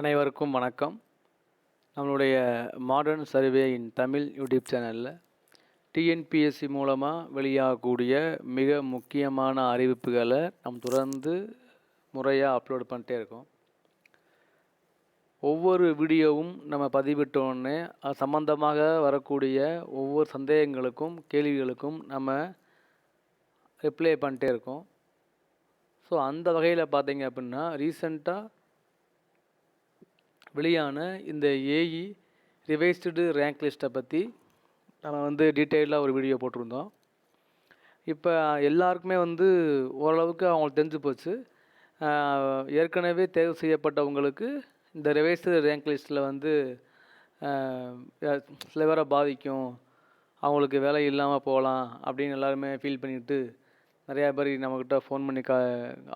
அனைவருக்கும் வணக்கம். நம்மளுடைய modern survey in Tamil YouTube சேனலில் டிஎன்பிஎஸ்சி மூலமாக வெளியாகக்கூடிய மிக முக்கியமான அறிவிப்புகளை நம்ம தொடர்ந்து முறையாக அப்லோட் பண்ணிட்டே இருக்கோம். ஒவ்வொரு வீடியோவும் நம்ம பதிவிட்டோடனே அது சம்பந்தமாக வரக்கூடிய ஒவ்வொரு சந்தேகங்களுக்கும் கேள்விகளுக்கும் நம்ம ரிப்ளை பண்ணிட்டே இருக்கோம். ஸோ அந்த வகையில் பார்த்தீங்க அப்படின்னா ரீசண்டாக வெளியான இந்த ஏஇ ரிவைஸ்டு ரேங்க் லிஸ்ட்டை பற்றி நம்ம வந்து டீட்டெயிலாக ஒரு வீடியோ போட்டிருந்தோம். இப்போ எல்லாருக்குமே வந்து ஓரளவுக்கு அவங்களுக்கு தெரிஞ்சு போச்சு. ஏற்கனவே தேர்வு செய்யப்பட்டவங்களுக்கு இந்த ரிவைஸ்டு ரேங்க் லிஸ்ட்டில் வந்து சில பேரை பாதிக்கும். அவங்களுக்கு வேலை இல்லாமல் போகலாம் அப்படின்னு எல்லாருமே ஃபீல் பண்ணிட்டு நிறையா பேர் நம்மக்கிட்ட ஃபோன் பண்ணி கா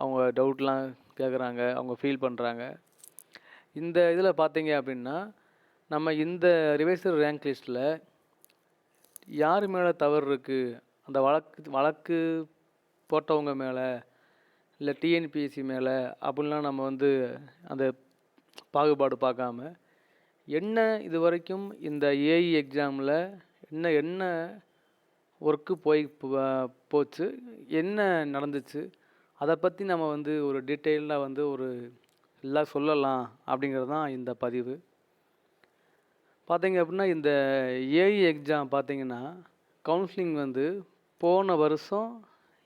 அவங்க டவுட்லாம் கேட்குறாங்க அவங்க ஃபீல் பண்ணுறாங்க இந்த இதில் பார்த்தீங்க அப்படின்னா நம்ம இந்த ரிவைசர் ரேங்க் லிஸ்ட்டில் யார் மேலே தவறு இருக்குது அந்த வழக்கு வழக்கு போட்டவங்க மேலே இல்லை டிஎன்பிஎஸ்சி மேலே அப்படின்லாம் நம்ம வந்து அந்த பாகுபாடு பார்க்காம என்ன இது வரைக்கும் இந்த ஏஇ எக்ஸாமில் என்ன என்ன ஒர்க்கு போய் போச்சு? என்ன நடந்துச்சு? அதை பற்றி நம்ம வந்து ஒரு டீட்டெயிலாக வந்து ஒரு எல்லாம் சொல்லலாம் அப்படிங்கிறது தான் இந்த பதிவு. பார்த்தீங்க அப்படின்னா இந்த ஏஇ எக்ஸாம் பார்த்தீங்கன்னா கவுன்சிலிங் வந்து போன வருஷம்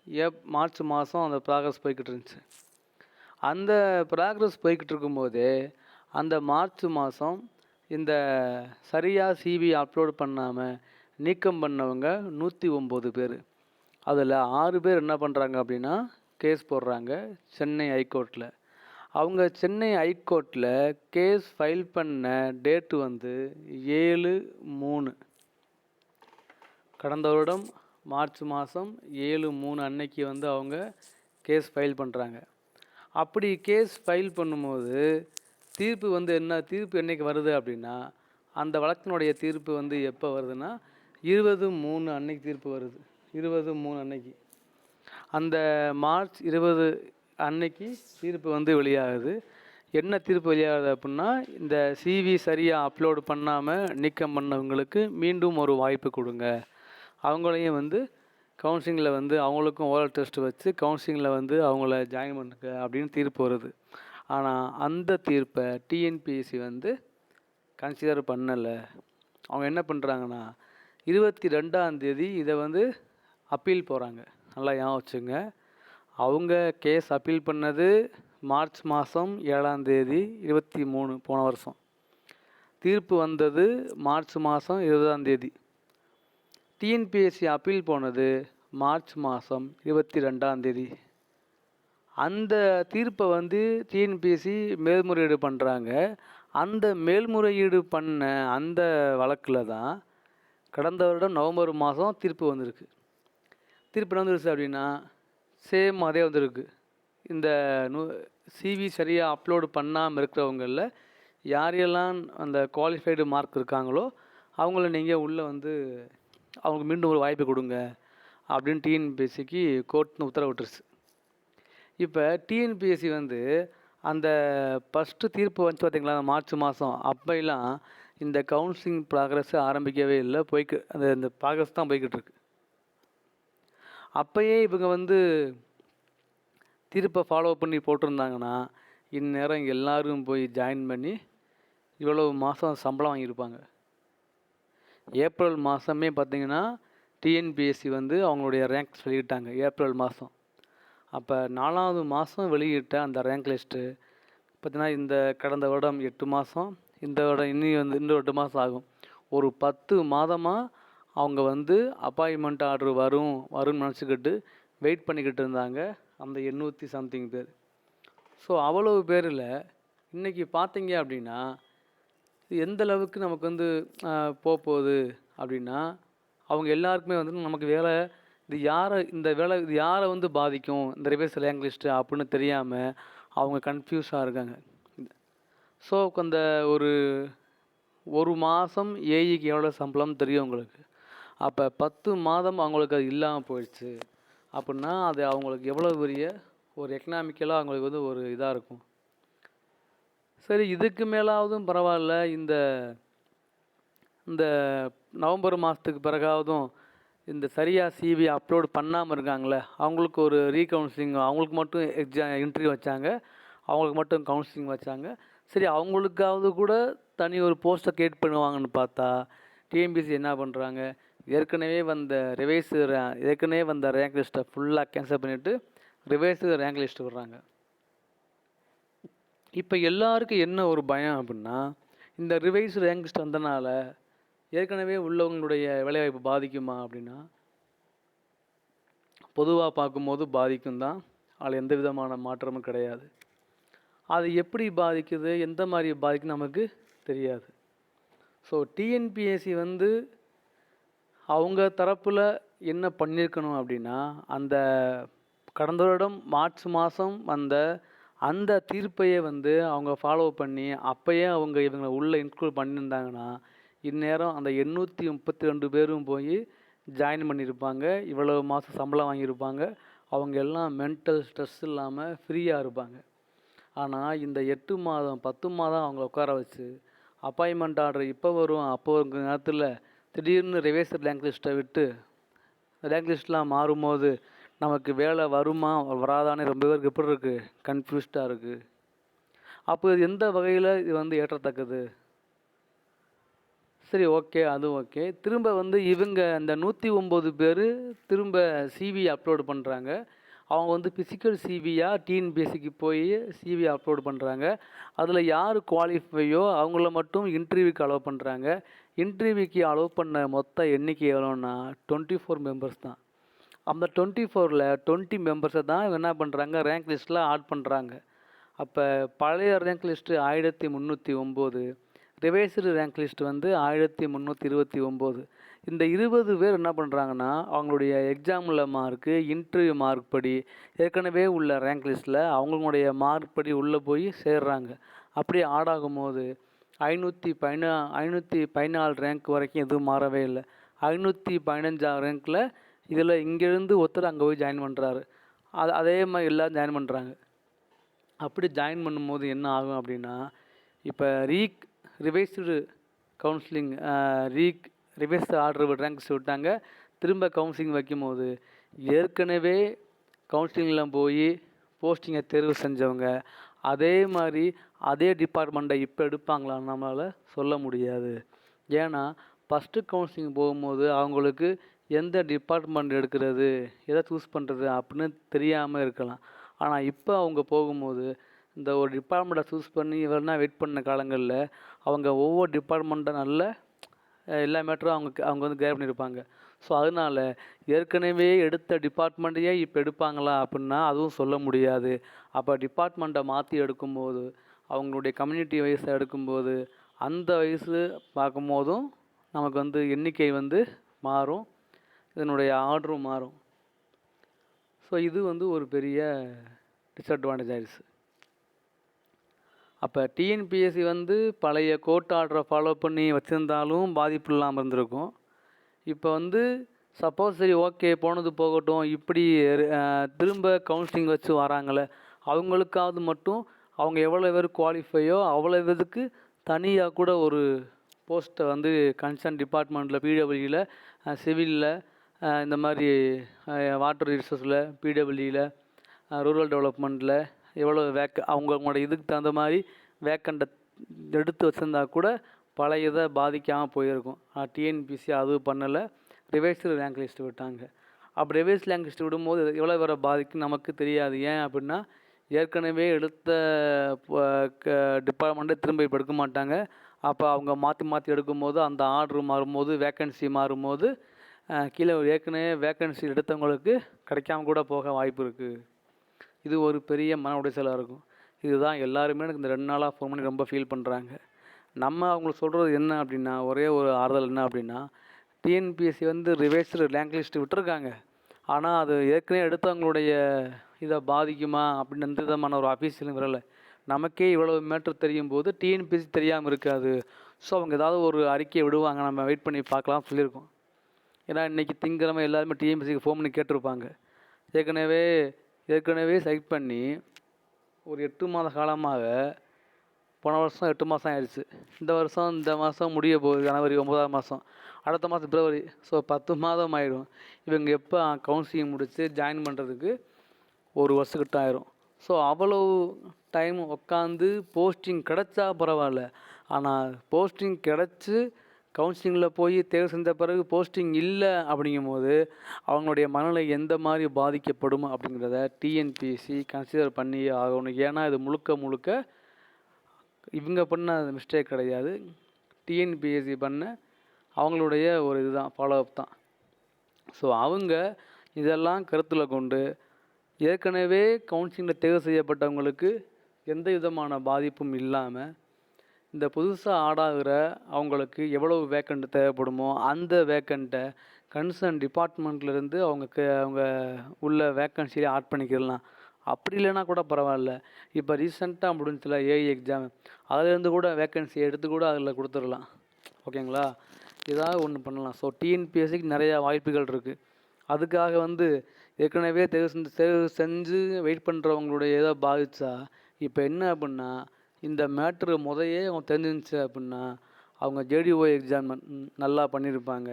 ஏப் மார்ச் மாதம் அந்த ப்ராக்ரஸ் போய்கிட்டு இருந்துச்சு. அந்த ப்ராக்ரஸ் போய்கிட்டு இருக்கும்போதே அந்த மார்ச் மாதம் இந்த சரியாக சிவி அப்லோட் பண்ணாமல் நீக்கம் பண்ணவங்க நூற்றி ஒம்பது பேர். அதில் ஆறு பேர் என்ன பண்ணுறாங்க அப்படின்னா கேஸ் போடுறாங்க சென்னை ஹைகோர்ட்டில் அவங்க சென்னை ஹைகோர்ட்டில் கேஸ் ஃபைல் பண்ண டேட்டு வந்து ஏழு மூணு. கடந்த வருடம் மார்ச் மாதம் ஏழு மூணு அன்னைக்கு வந்து அவங்க கேஸ் ஃபைல் பண்ணுறாங்க அப்படி கேஸ் ஃபைல் பண்ணும்போது தீர்ப்பு வந்து என்ன தீர்ப்பு என்னைக்கு வருது அப்படின்னா அந்த வழக்கினுடைய தீர்ப்பு வந்து எப்போ வருதுன்னா இருபது மூணு அன்னைக்கு தீர்ப்பு வருது. இருபது மூணு அன்னைக்கு. அந்த மார்ச் இருபது அன்னைக்கு தீர்ப்பு வந்து வெளியாகுது. என்ன தீர்ப்பு வெளியாகுது அப்படின்னா இந்த சிவி சரியாக அப்லோடு பண்ணாமல் நீக்கம் பண்ணவங்களுக்கு மீண்டும் ஒரு வாய்ப்பு கொடுங்க. அவங்களையும் வந்து கவுன்சிலிங்கில் வந்து அவங்களுக்கும் ஓரல் டெஸ்ட் வச்சு கவுன்சிலிங்கில் வந்து அவங்கள ஜாயின் பண்ணுங்க அப்படின்னு தீர்ப்பு வருது. ஆனால் அந்த தீர்ப்பை டிஎன்பிஎஸ்சி வந்து கன்சிடர் பண்ணலை. அவங்க என்ன பண்ணுறாங்கன்னா இருபத்தி ரெண்டாம் தேதி இதை வந்து அப்பீல் போகிறாங்க நல்லா ஞாபகம் வச்சுங்க அவங்க கேஸ் அப்பீல் பண்ணது மார்ச் மாதம் ஏழாம் தேதி இருபத்தி மூணு போன வருஷம். தீர்ப்பு வந்தது மார்ச் மாதம் இருபதாம் தேதி. டிஎன்பிஎஸ்சி அப்பீல் போனது மார்ச் மாதம் இருபத்தி ரெண்டாம் தேதி. அந்த தீர்ப்பை வந்து டிஎன்பிஎஸ்சி மேல்முறையீடு பண்ணுறாங்க அந்த மேல்முறையீடு பண்ண அந்த வழக்கில் தான் கடந்த வருடம் நவம்பர் மாதம் தீர்ப்பு வந்திருக்கு. தீர்ப்பு என்ன வந்துருச்சு அப்படின்னா சேம் அதே வந்திருக்கு. இந்த நூ சிவி சரியாக அப்லோடு பண்ணாமல் இருக்கிறவங்களில் யாரெல்லாம் அந்த குவாலிஃபைடு மார்க் இருக்காங்களோ அவங்கள நீங்கள் உள்ளே வந்து அவங்களுக்கு மீண்டும் ஒரு வாய்ப்பு கொடுங்க அப்படின்னு டிஎன்பிஎஸ்சிக்கு கோர்ட்னு உத்தரவிட்டுருச்சு இப்போ டிஎன்பிஎஸ்சி வந்து அந்த ஃபஸ்ட்டு தீர்ப்பு வந்து பார்த்திங்களா அந்த மார்ச் மாதம் அப்போலாம் இந்த கவுன்சிலிங் ப்ராக்ரஸ் ஆரம்பிக்கவே இல்லை போய்க்கு அந்த இந்த ப்ராக்ரஸ் தான் போய்கிட்டு இருக்கு. அப்போயே இவங்க வந்து தீர்ப்பை ஃபாலோ பண்ணி போட்டிருந்தாங்கன்னா இந்நேரம் எல்லோரும் போய் ஜாயின் பண்ணி இவ்வளவு மாதம் சம்பளம் வாங்கியிருப்பாங்க. ஏப்ரல் மாதமே பார்த்திங்கன்னா டிஎன்பிஎஸ்சி வந்து அவங்களுடைய ரேங்க் வெளியிட்டாங்க ஏப்ரல் மாதம் அப்போ நாலாவது மாதம் வெளியிட்ட அந்த ரேங்க் லிஸ்ட்டு பார்த்திங்கன்னா இந்த கடந்த வருடம் எட்டு மாதம் இந்த வருடம் இனி வந்து இன்னும் எட்டு மாதம் ஆகும். ஒரு பத்து மாதமாக அவங்க வந்து அப்பாயின்மெண்ட் ஆர்டர் வரும் வரும்னு நினச்சிக்கிட்டு வெயிட் பண்ணிக்கிட்டு இருந்தாங்க. அந்த எண்ணூற்றி சம்திங் பேர். ஸோ அவ்வளவு பேரில் இன்றைக்கி பார்த்தீங்க அப்படின்னா எந்த அளவுக்கு நமக்கு வந்து போக போகுது அப்படின்னா அவங்க எல்லாருக்குமே வந்து நமக்கு வேலை இது யாரை இந்த வேலை இது யாரை வந்து பாதிக்கும்? இந்த ரிவைஸ் லேங்குவேஜ்ட்டு அப்படின்னு தெரியாமல் அவங்க கன்ஃபியூஸாக இருக்காங்க. ஸோ அந்த ஒரு ஒரு மாதம் ஏஐக்கு எவ்வளோ சம்பளம் தெரியும் உங்களுக்கு. அப்போ பத்து மாதம் அவங்களுக்கு அது இல்லாமல் போயிடுச்சு. அப்படின்னா அது அவங்களுக்கு எவ்வளோ பெரிய ஒரு எக்கனாமிக்கலாக அவங்களுக்கு வந்து ஒரு இதாக இருக்கும். சரி இதுக்கு மேலாவதும் பரவாயில்ல. இந்த இந்த நவம்பர் மாதத்துக்கு பிறகாவதும் இந்த சரியாக சிவி அப்லோட் பண்ணாமல் இருக்காங்களே அவங்களுக்கு ஒரு ரீகவுன்சிலிங் அவங்களுக்கு மட்டும் எக்ஸாம் இன்டர்வியூ வச்சாங்க. அவங்களுக்கு மட்டும் கவுன்சிலிங் வச்சாங்க. சரி அவங்களுக்காவது கூட தனி ஒரு போஸ்ட்டை கிரியேட் பண்ணுவாங்கன்னு பார்த்தா டிஎம்பிசி என்ன பண்ணுறாங்க ஏற்கனவே வந்த ரிவைஸ் ஏற்கனவே வந்த ரேங்க் லிஸ்ட்டை ஃபுல்லாக கேன்சல் பண்ணிவிட்டு ரிவைஸ் ரேங்க் லிஸ்ட் விடுறாங்க. இப்போ எல்லாருக்கும் என்ன ஒரு பயம் அப்படின்னா இந்த ரிவைஸ் ரேங்க் லிஸ்ட் வந்தனால ஏற்கனவே உள்ளவங்களுடைய வேலைவாய்ப்பு பாதிக்குமா அப்படின்னா பொதுவாக பார்க்கும்போது பாதிக்கும் தான். அதில் எந்த விதமான மாற்றமும் கிடையாது. அது எப்படி பாதிக்குது எந்த மாதிரி பாதிக்கும் நமக்கு தெரியாது. ஸோ டிஎன்பிஎஸ்சி வந்து அவங்க தரப்பில் என்ன பண்ணியிருக்கணும் அப்படின்னா அந்த கடந்த வருடம் மார்ச் மாதம் வந்த அந்த தீர்ப்பையே வந்து அவங்க ஃபாலோ பண்ணி அப்போயே அவங்க இவங்களை உள்ளே இன்க்ளூட் பண்ணியிருந்தாங்கன்னா இந்நேரம் அந்த எண்ணூற்றி முப்பத்தி ரெண்டு பேரும் போய் ஜாயின் பண்ணியிருப்பாங்க. இவ்வளவு மாதம் சம்பளம் வாங்கியிருப்பாங்க. அவங்க எல்லாம் மென்டல் ஸ்ட்ரெஸ் இல்லாமல் ஃப்ரீயாக இருப்பாங்க. ஆனால் இந்த எட்டு மாதம் பத்து மாதம் அவங்கள உட்கார வச்சு அப்பாயின்மெண்ட் ஆர்டர் இப்போ வரும் அப்போ நேரத்தில் திடீர்னு ரிவேசர் ரேங்க் லிஸ்ட்டை விட்டு ரேங்க் லிஸ்ட்லாம் மாறும்போது நமக்கு வேலை வருமா வராதான்னு ரொம்ப பேருக்கு எப்படி இருக்குது கன்ஃபியூஸ்டாக இருக்குது அப்போ இது எந்த வகையில் இது வந்து ஏற்றத்தக்கது? சரி ஓகே அது ஓகே திரும்ப வந்து இவங்க அந்த நூற்றி ஒம்பது பேர் திரும்ப சிவி அப்லோடு பண்ணுறாங்க அவங்க வந்து ஃபிசிக்கல் சிவியாக டிஎன்பிஎஸ்சிக்கு போய் சிவி அப்லோடு பண்ணுறாங்க அதில் யார் குவாலிஃபையோ அவங்கள மட்டும் இன்டர்வியூக்கு அலோவ் பண்ணுறாங்க இன்டர்வியூக்கு அலோவ் பண்ண மொத்த எண்ணிக்கை எவ்வளோன்னா டுவெண்ட்டி ஃபோர் மெம்பர்ஸ் தான். அந்த டுவெண்ட்டி ஃபோரில் டுவெண்ட்டி மெம்பர்ஸை தான் என்ன பண்ணுறாங்க ரேங்க் லிஸ்ட்டில் ஆட் பண்ணுறாங்க அப்போ பழைய ரேங்க் லிஸ்ட்டு ஆயிரத்தி முந்நூற்றி ஒம்பது ரிவைஸ்டு ரேங்க் லிஸ்ட் வந்து ஆயிரத்தி முந்நூற்றி இருபத்தி ஒம்பது. இந்த இருபது பேர் என்ன பண்ணுறாங்கன்னா அவங்களுடைய எக்ஸாமில் மார்க்கு இன்டர்வியூ மார்க் படி ஏற்கனவே உள்ள ரேங்க் லிஸ்ட்டில் அவங்களுடைய மார்க் படி உள்ளே போய் சேர்றாங்க. அப்படி ஆட் ஆகும்போது ஐநூற்றி பதினா ஐநூற்றி பதினாலு ரேங்க் வரைக்கும் எதுவும் மாறவே இல்லை. ஐநூற்றி பதினஞ்சாம் ரேங்க்கில் இதில் இங்கேருந்து ஒருத்தர் அங்கே போய் ஜாயின் பண்ணுறாரு அது அதே மாதிரி எல்லோரும் ஜாயின் பண்ணுறாங்க அப்படி ஜாயின் பண்ணும்போது என்ன ஆகும் அப்படின்னா இப்போ ரீக் ரிவைஸ்டு கவுன்சிலிங் ரீக் ரிவைஸ் ஆர்டர் ரேங்க்ஸ் விட்டாங்க. திரும்ப கவுன்சிலிங் வைக்கும்போது ஏற்கனவே கவுன்சிலிங்கில் போய் போஸ்டிங்கை தேர்வு செஞ்சவங்க அதே மாதிரி அதே டிபார்ட்மெண்ட்டை இப்போ எடுப்பாங்களான்னு நம்மளால் சொல்ல முடியாது. ஏன்னா ஃபஸ்ட்டு கவுன்சிலிங் போகும்போது அவங்களுக்கு எந்த டிபார்ட்மெண்ட் எடுக்கிறது எதை சூஸ் பண்ணுறது அப்படின்னு தெரியாமல் இருக்கலாம். ஆனால் இப்போ அவங்க போகும்போது இந்த ஒரு டிபார்ட்மெண்ட்டை சூஸ் பண்ணி இவர்னா வெயிட் பண்ண காலங்களில் அவங்க ஒவ்வொரு டிபார்ட்மெண்ட்டை நல்ல எல்லா மேட்டரும் அவங்க அவங்க வந்து கேர் பண்ணியிருப்பாங்க. ஸோ அதனால ஏற்கனவே எடுத்த டிபார்ட்மெண்ட்டையே இப்போ எடுப்பாங்களா அப்படின்னா அதுவும் சொல்ல முடியாது. அப்போ டிபார்ட்மெண்ட்டை மாற்றி எடுக்கும்போது அவங்களுடைய கம்யூனிட்டி வயசை எடுக்கும்போது அந்த வயசு பார்க்கும்போதும் நமக்கு வந்து எண்ணிக்கை வந்து மாறும். இதனுடைய ஆர்டரும் மாறும். ஸோ இது வந்து ஒரு பெரிய டிஸ்அட்வான்டேஜ் ஆயிடுச்சு. அப்போ டிஎன்பிஎஸ்சி வந்து பழைய கோர்ட் ஆர்டரை ஃபாலோ பண்ணி வச்சுருந்தாலும் பாதிப்பு இல்லாமல் இருந்திருக்கும். இப்போ வந்து சப்போஸ் சரி ஓகே போனது போகட்டும். இப்படி திரும்ப கவுன்சிலிங் வச்சு வராங்களே அவங்களுக்காவது மட்டும் அவங்க எவ்வளோ பேர் குவாலிஃபையோ அவ்வளோ இதுக்கு தனியாக கூட ஒரு போஸ்ட்டை வந்து கன்சர்ன் டிபார்ட்மெண்ட்டில் பிடபிள்யூவில் சிவிலில் இந்த மாதிரி வாட்டர் ரிசோர்ஸில் பிடபிள்யூவில் ரூரல் டெவலப்மெண்ட்டில் எவ்வளோ வேக்க அவங்களோட இதுக்கு தகுந்த மாதிரி வேக்கண்டை எடுத்து வச்சுருந்தா கூட பழைய இதை பாதிக்காமல் போயிருக்கும் டிஎன்பிசி அது பண்ணலை. ரிவைஸ்டு ரேங்க் லிஸ்ட் விட்டாங்க. அப்படி ரிவைஸ் ரேங்க் லிஸ்ட் விடும்போது எவ்வளோ வர பாதிக்கும் நமக்கு தெரியாது. ஏன் அப்படின்னா ஏற்கனவே எடுத்த டிபார்ட்மெண்ட்டை திரும்ப இப்போ எடுக்க மாட்டாங்க. அப்போ அவங்க மாற்றி மாற்றி எடுக்கும்போது அந்த ஆர்டர் மாறும்போது வேக்கன்சி மாறும்போது கீழே ஏற்கனவே வேக்கன்சி எடுத்தவங்களுக்கு கிடைக்காம கூட போக வாய்ப்பு இருக்குது இது ஒரு பெரிய மன உடைச்சலாக இருக்கும். இதுதான் எல்லாருமே எனக்கு இந்த ரெண்டு நாளாக ஃபோன் பண்ணி ரொம்ப ஃபீல் பண்ணுறாங்க நம்ம அவங்களுக்கு சொல்கிறது என்ன அப்படின்னா ஒரே ஒரு ஆறுதல் என்ன அப்படின்னா டிஎன்பிஎஸ்சி வந்து ரிவைஸ்டு ரேங்க் லிஸ்ட்டு விட்டுருக்காங்க. ஆனால் அது ஏற்கனவே எடுத்தவங்களுடைய இதை பாதிக்குமா அப்படின்னு எந்த விதமான ஒரு அஃபீஷியலும் வரலை. நமக்கே இவ்வளோ மேட்ரு தெரியும் போது டிஎன்பிஎஸ்சி தெரியாமல் இருக்காது. ஸோ அவங்க ஏதாவது ஒரு அறிக்கையை விடுவாங்க. நம்ம வெயிட் பண்ணி பார்க்கலாம் சொல்லியிருக்கோம். ஏன்னா இன்றைக்கி திங்கிழமை எல்லாருமே டிஎன்பிஎஸ்சிக்கு ஃபோன் பண்ணி கேட்டிருப்பாங்க. ஏற்கனவே ஏற்கனவே செலக்ட் பண்ணி ஒரு எட்டு மாத காலமாக போன வருஷம் எட்டு மாதம் ஆயிடுச்சு. இந்த வருஷம் இந்த மாதம் முடிய போகுது. ஜனவரி ஒன்பதாம் மாதம் அடுத்த மாதம் பிப்ரவரி. ஸோ பத்து மாதம் ஆயிடும். இவங்க எப்போ கவுன்சிலிங் முடித்து ஜாயின் பண்ணுறதுக்கு ஒரு வருஷக்கிட்ட ஆயிரும். ஸோ அவ்வளவு டைம் உட்காந்து போஸ்டிங் கிடச்சா பரவாயில்ல. ஆனால் போஸ்டிங் கிடச்சி கவுன்சிலிங்கில் போய் தேர்வு செஞ்ச பிறகு போஸ்டிங் இல்லை அப்படிங்கும்போது அவங்களுடைய மனநிலை எந்த மாதிரி பாதிக்கப்படும் அப்படிங்கிறத டிஎன்பிஎஸ்சி கன்சிடர் பண்ணி ஆகணும். ஏன்னா இது முழுக்க முழுக்க இவங்க பண்ண மிஸ்டேக் கிடையாது. டிஎன்பிஎஸ்சி பண்ண அவங்களுடைய ஒரு இதுதான் ஃபாலோ அப் தான். ஸோ அவங்க இதெல்லாம் கருத்தில் கொண்டு ஏற்கனவே கவுன்சிலிங்கில் தேர்வு செய்யப்பட்டவங்களுக்கு எந்த விதமான பாதிப்பும் இல்லாமல் இந்த புதுசாக ஆடாகிற அவங்களுக்கு எவ்வளவு வேக்கண்ட் தேவைப்படுமோ அந்த வேக்கண்ட்டை கன்சர்ன் டிபார்ட்மெண்ட்லேருந்து அவங்க க அவங்க உள்ள வேக்கன்சியில் ஆட் பண்ணிக்கிடலாம். அப்படி இல்லைன்னா கூட பரவாயில்ல. இப்போ ரீசெண்டாக முடிஞ்சுல ஏஐ எக்ஸாம் அதுலேருந்து கூட வேக்கன்சி எடுத்து கூட அதில் கொடுத்துடலாம். ஓகேங்களா? ஏதாவது ஒன்று பண்ணலாம். ஸோ டிஎன்பிஎஸ்சிக்கு நிறையா வாய்ப்புகள் இருக்குது அதுக்காக வந்து ஏற்கனவே தேர்வு செஞ்சு தேர்வு செஞ்சு வெயிட் பண்ணுறவங்களுடைய ஏதோ பாதிச்சா இப்போ என்ன அப்படின்னா இந்த மேட்ரு முதையே அவங்க தெரிஞ்சிருந்துச்சு அப்படின்னா அவங்க ஜேடிஓ எக்ஸாம் நல்லா பண்ணியிருப்பாங்க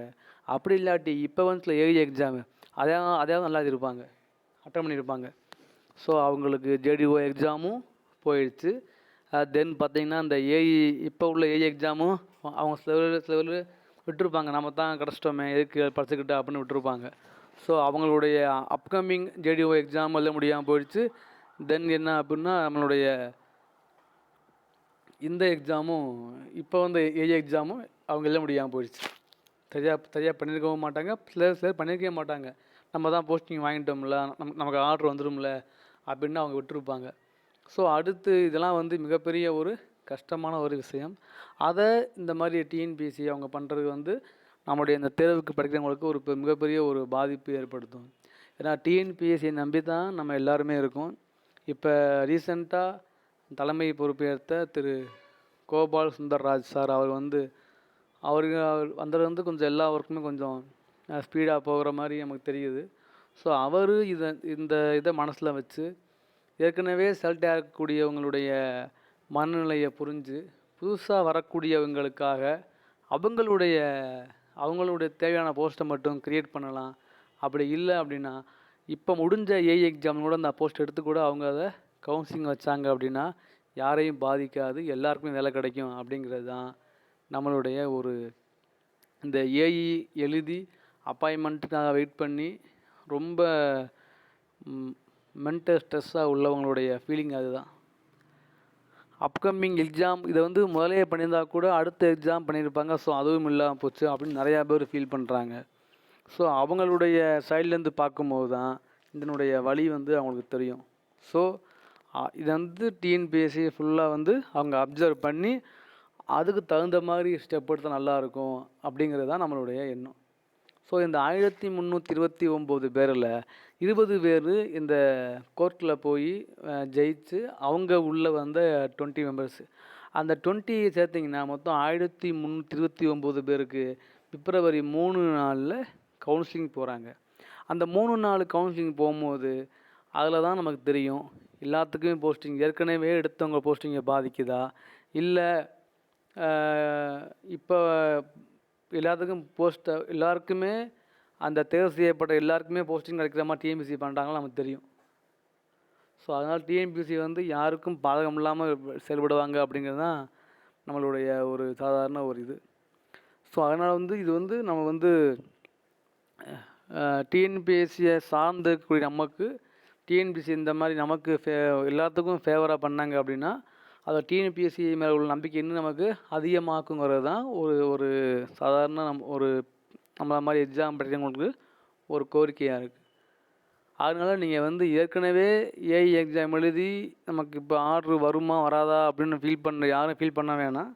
அப்படி இல்லாட்டி இப்போ வந்து ஏஇ எக்ஸாமு அதே அதே நல்லா இருப்பாங்க அட்டன் பண்ணியிருப்பாங்க ஸோ அவங்களுக்கு ஜேடிஓ எக்ஸாமும் போயிடுச்சு தென் பார்த்தீங்கன்னா இந்த ஏஇ இப்போ உள்ள ஏஇ எக்ஸாமும் அவங்க சில சில விட்டுருப்பாங்க. நம்ம தான் கிடச்சிட்டோமே எதுக்கு படிச்சுக்கிட்டு அப்படின்னு விட்டுருப்பாங்க. ஸோ அவங்களுடைய அப்கமிங் ஜேடிஓ எக்ஸாம் எல்லாம் முடியாமல் போயிடுச்சு தென் என்ன அப்படின்னா நம்மளுடைய இந்த எக்ஸாமும் இப்போ வந்து ஏஐ எக்ஸாமும் அவங்க எழுத முடியாமல் போயிடுச்சு. சரியாக சரியாக பண்ணியிருக்கவும் மாட்டாங்க. சிலர் சிலர் பண்ணியிருக்கவே மாட்டாங்க. நம்ம தான் போஸ்டிங் வாங்கிட்டோம்ல நம் நமக்கு ஆர்டர் வந்துடும்ல அப்படின்னு அவங்க விட்டுருப்பாங்க. ஸோ அடுத்து இதெல்லாம் வந்து மிகப்பெரிய ஒரு கஷ்டமான ஒரு விஷயம். அதை இந்த மாதிரி டிஎன்பிஎஸ்சி அவங்க பண்ணுறது வந்து நம்முடைய இந்த தேர்வுக்கு படிக்கிறவங்களுக்கு ஒரு மிகப்பெரிய ஒரு பாதிப்பு ஏற்படுத்தும். ஏன்னா டிஎன்பிஎஸ்சியை நம்பி தான் நம்ம எல்லாருமே இருக்கோம். இப்போ ரீசெண்டாக தலைமை பொறுப்பேற்ற திரு. கோபால் சுந்தர்ராஜ் சார் அவர் வந்து அவருக்கு அவர் வந்ததுலேருந்து கொஞ்சம் எல்லா ஒர்க்குமே கொஞ்சம் ஸ்பீடாக போகிற மாதிரி நமக்கு தெரியுது. ஸோ அவர் இதை இந்த இதை மனசில் வச்சு ஏற்கனவே செலக்ட் ஆகக்கூடியவங்களுடைய மனநிலையை புரிஞ்சு புதுசாக வரக்கூடியவங்களுக்காக அவங்களுடைய அவங்களுடைய தேவையான போஸ்ட்டை மட்டும் க்ரியேட் பண்ணலாம். அப்படி இல்லை அப்படின்னா இப்போ முடிஞ்ச ஏஐ எக்ஸாம் கூட அந்த போஸ்ட் எடுத்து கூட அவங்க அதை கவுன்சிலிங் வச்சாங்க அப்படின்னா யாரையும் பாதிக்காது எல்லாருக்குமே வேலை கிடைக்கும் அப்படிங்கிறது தான் நம்மளுடைய ஒரு இந்த ஏஇ எழுதி அப்பாயின்மெண்ட்டுக்காக வெயிட் பண்ணி ரொம்ப மென்டல் ஸ்ட்ரெஸ்ஸாக உள்ளவங்களுடைய ஃபீலிங் அதுதான். அப்கமிங் எக்ஸாம் இதை வந்து முதலே பண்ணியிருந்தா கூட அடுத்த எக்ஸாம் பண்ணியிருப்பாங்க. ஸோ அதுவும் இல்லாமல் போச்சு அப்படின்னு நிறையா பேர் ஃபீல் பண்ணுறாங்க ஸோ அவங்களுடைய சைட்லேருந்து பார்க்கும்போது தான் இதனுடைய வழி வந்து அவங்களுக்கு தெரியும். ஸோ இதை வந்து டிஎன்பிஎஸ்சி ஃபுல்லாக வந்து அவங்க அப்சர்வ் பண்ணி அதுக்கு தகுந்த மாதிரி ஸ்டெப் எடுத்தால் நல்லாயிருக்கும் அப்படிங்கிறது தான் நம்மளுடைய எண்ணம். ஸோ இந்த ஆயிரத்தி முந்நூற்றி இருபத்தி ஒம்பது பேரில் இருபது பேர் இந்த கோர்ட்டில் போய் ஜெயிச்சு அவங்க உள்ளே வந்த டுவெண்ட்டி மெம்பர்ஸ் அந்த டுவெண்ட்டி சேர்த்திங்கன்னா மொத்தம் ஆயிரத்தி முந்நூற்றி இருபத்தி ஒம்பது பேருக்கு பிப்ரவரி மூணு நாளில் கவுன்சிலிங் போகிறாங்க அந்த மூணு நாள் கவுன்சிலிங் போகும்போது அதில் தான் நமக்கு தெரியும் எல்லாத்துக்குமே போஸ்டிங் ஏற்கனவே எடுத்தவங்க போஸ்டிங்கை பாதிக்குதா? இல்லை இப்போ எல்லாத்துக்கும் போஸ்ட் எல்லாருக்குமே அந்த தேர்வு செய்யப்பட்ட எல்லாருக்குமே போஸ்டிங் கிடைக்கிற மாதிரி டிஎன்பிசி பண்ணுறாங்களா நமக்கு தெரியும். ஸோ அதனால் டிஎன்பிசி வந்து யாருக்கும் பாதகம் இல்லாமல் செயல்படுவாங்க அப்படிங்கிறது தான் நம்மளுடைய ஒரு சாதாரண ஒரு இது. ஸோ அதனால் வந்து இது வந்து நம்ம வந்து டிஎன்பிஎஸ்சியை சார்ந்து இருக்கக்கூடிய நமக்கு டிஎன்பிஎஸ்சி இந்த மாதிரி நமக்கு ஃபே எல்லாத்துக்கும் ஃபேவராக பண்ணாங்க அப்படின்னா அதை டிஎன்பிஎஸ்சி மேலே உள்ள நம்பிக்கை இன்னும் நமக்கு அதிகமாக்குங்கிறது தான் ஒரு ஒரு சாதாரண நம் ஒரு நம்மள மாதிரி எக்ஸாம் படிக்கிறவங்களுக்கு ஒரு கோரிக்கையாக இருக்குது அதனால் நீங்கள் வந்து ஏற்கனவே ஏஐ எக்ஸாம் எழுதி நமக்கு இப்போ ஆர்டர் வருமா வராதா அப்படின்னு ஃபீல் பண்ண யாரும் ஃபீல் பண்ண வேணாம்.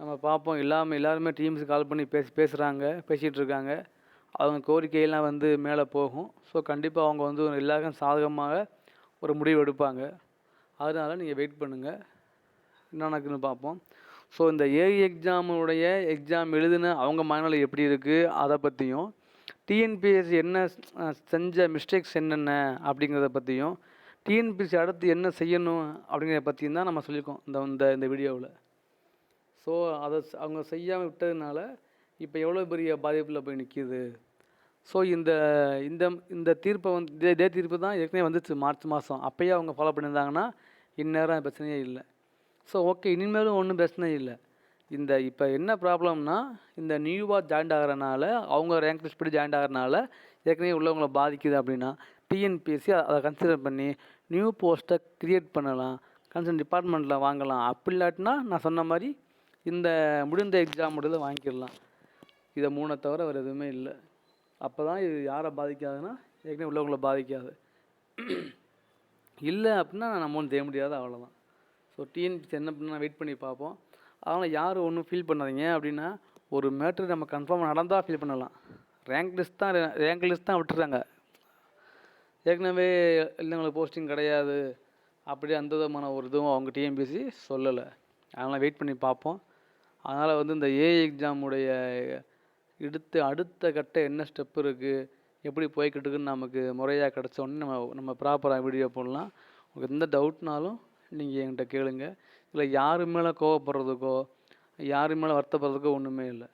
நம்ம பார்ப்போம் எல்லாமே எல்லாருமே டீம்ஸ் கால் பண்ணி பேசி பேசுகிறாங்க பேசிகிட்டு இருக்காங்க. அவங்க கோரிக்கையெல்லாம் வந்து மேலே போகும். ஸோ கண்டிப்பாக அவங்க வந்து ஒரு எல்லாருக்கும் சாதகமாக ஒரு முடிவு எடுப்பாங்க. அதனால் நீங்கள் வெயிட் பண்ணுங்கள் என்ன நடக்குதுன்னு பார்ப்போம். ஸோ இந்த ஏஐ எக்ஸாமுடைய எக்ஸாம் எழுதின அவங்க மனநிலை எப்படி இருக்குது அதை பற்றியும் டிஎன்பிஎஸ்சி என்ன செஞ்ச மிஸ்டேக்ஸ் என்னென்ன அப்படிங்கிறத பற்றியும் டிஎன்பிஎஸ்சி அடுத்து என்ன செய்யணும் அப்படிங்கிறத பற்றியும் தான் நம்ம சொல்லியிருக்கோம் இந்த இந்த இந்த வீடியோவில் ஸோ அதை அவங்க செய்யாமல் விட்டதுனால இப்போ எவ்வளோ பெரிய பாதிப்பில் போய் நிற்கிது ஸோ இந்த இந்த இந்த தீர்ப்பை வந்து இதே இதே தீர்ப்பு தான் ஏற்கனவே வந்துச்சு மார்ச் மாதம் அப்போயே அவங்க ஃபாலோ பண்ணியிருந்தாங்கன்னா இந்நேரம் பிரச்சனையே இல்லை. ஸோ ஓகே இனிமேலும் ஒன்றும் பிரச்சனை இல்லை. இந்த இப்போ என்ன ப்ராப்ளம்னா இந்த நியூவாக ஜாயின்ட் ஆகிறனால அவங்க ரேங்க் லிஸ்ட் படி ஜாயின்ட் ஆகிறனால ஏற்கனவே உள்ளவங்களை பாதிக்குது அப்படின்னா டிஎன்பிஎஸ்சி அதை கன்சிடர் பண்ணி நியூ போஸ்ட்டை க்ரியேட் பண்ணலாம் கன்சர்ன் டிபார்ட்மெண்ட்டில் வாங்கலாம். அப்படி இல்லாட்டினா நான் சொன்ன மாதிரி இந்த முடிந்த எக்ஸாம் முடித வாங்கிடலாம். இதை மூணை தவிர வேறு எதுவுமே இல்லை. அப்போ தான் இது யாரை பாதிக்காதுன்னா ஏற்கனவே உள்ளவங்களை பாதிக்காது. இல்லை அப்படின்னா நம்ம ஒன்றும் செய்ய முடியாது அவ்வளோதான் ஸோ டிஎன்பிசி என்ன பண்ணால் வெயிட் பண்ணி பார்ப்போம். அதனால் யாரும் ஒன்றும் ஃபீல் பண்ணாதீங்க அப்படின்னா ஒரு மேட்ரு நம்ம கன்ஃபார்ம் நடந்தால் ஃபீல் பண்ணலாம். ரேங்க் லிஸ்ட் தான் ரேங்க் லிஸ்ட் தான் விட்டுறாங்க. ஏற்கனவே இல்லைங்களுக்கு போஸ்டிங் கிடையாது. அப்படி அந்த விதமான ஒரு இதுவும் அவங்க டிஎன்பிசி சொல்லலை. அதனால் வெயிட் பண்ணி பார்ப்போம். அதனால் வந்து இந்த ஏஐ எக்ஸாமுடைய அடுத்த அடுத்த கட்ட என்ன ஸ்டெப் இருக்குது எப்படி போய்கிட்டு இருக்குன்னு நமக்கு முறையாக கிடச்ச உடனே நம்ம நம்ம ப்ராப்பராக வீடியோ போடலாம். உங்களுக்கு எந்த டவுட்னாலும் நீங்கள் என்கிட்ட கேளுங்க. இல்லை யார் மேலே கோவப்படுறதுக்கோ யாரு மேலே வருத்தப்படுறதுக்கோ ஒன்றுமே இல்லை.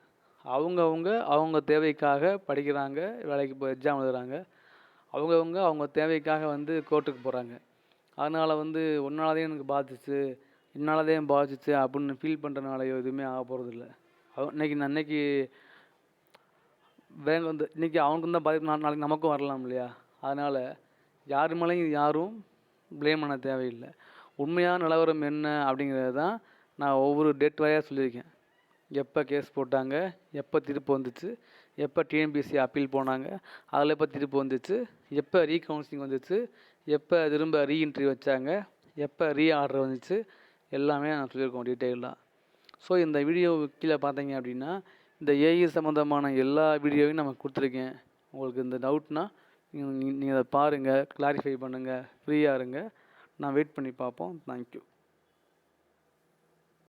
அவங்கவுங்க அவங்க தேவைக்காக படிக்கிறாங்க வேலைக்கு போய் எக்ஸாம் எழுதுகிறாங்க அவங்கவுங்க அவங்க தேவைக்காக வந்து கோர்ட்டுக்கு போகிறாங்க அதனால் வந்து உன்னாலதே எனக்கு பாதிச்சு என்னாலதே பாதிச்சு அப்படின்னு ஃபீல் பண்ணுறனாலையோ எதுவுமே ஆக போகிறதில்ல இன்னைக்கு நான் அன்னைக்கு வேங்க வந்து இன்றைக்கி அவனுக்கும் தான் பாதிப்பு. நான் நாளைக்கு நமக்கும் வரலாம் இல்லையா? அதனால் யார் மேலேயும் யாரும் ப்ளேம் பண்ண தேவையில்லை. உண்மையான நிலவரம் என்ன அப்படிங்கிறது தான் நான் ஒவ்வொரு டேட் வரையாக சொல்லியிருக்கேன். எப்போ கேஸ் போட்டாங்க எப்போ திருப்பு வந்துச்சு எப்போ டிஎன்பிசி அப்பீல் போனாங்க அதில் எப்போ திருப்பு வந்துச்சு எப்போ ரீகவுன்சிலிங் வந்துச்சு எப்போ திரும்ப ரீஎன்ட்ரி வச்சாங்க எப்போ ரீ ஆர்டர் வந்துச்சு எல்லாமே நான் சொல்லியிருக்கோம் டீட்டெயிலாக ஸோ இந்த வீடியோ கீழே பார்த்தீங்க அப்படின்னா இந்த ஏஐ சம்மந்தமான எல்லா வீடியோவையும் நம்ம கொடுத்துருக்கேன். உங்களுக்கு இந்த டவுட்னா நீங்கள் அதை பாருங்கள் கிளாரிஃபை பண்ணுங்கள் ஃப்ரீயாக இருங்க. நான் வெயிட் பண்ணி பார்ப்போம். தேங்க்யூ